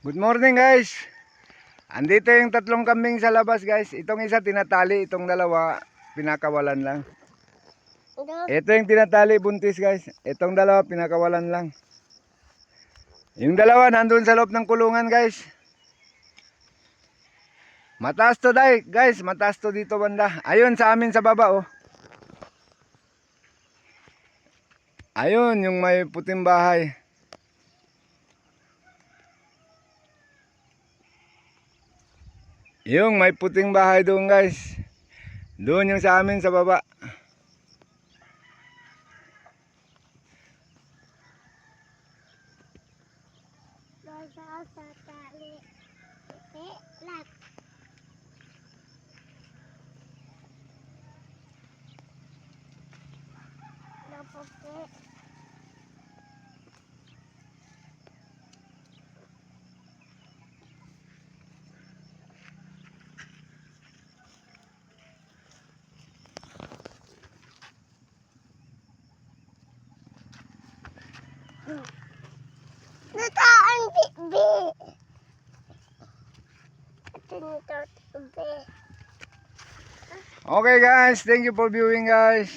Good morning guys. Andito yung tatlong kambing sa labas guys. Itong isa tinatali, itong dalawa pinakawalan lang. Ito yung tinatali buntis guys. Itong dalawa pinakawalan lang. Yung dalawa nandun sa loob ng kulungan guys. Mataas to dai, guys. Mataas to dito banda. Ayun sa amin sa baba oh. Ayun yung may puting bahay. Yung may puting bahay doon guys. Doon yung sa amin sa baba. Basa Nataan bibi. Okay guys, thank you for viewing guys.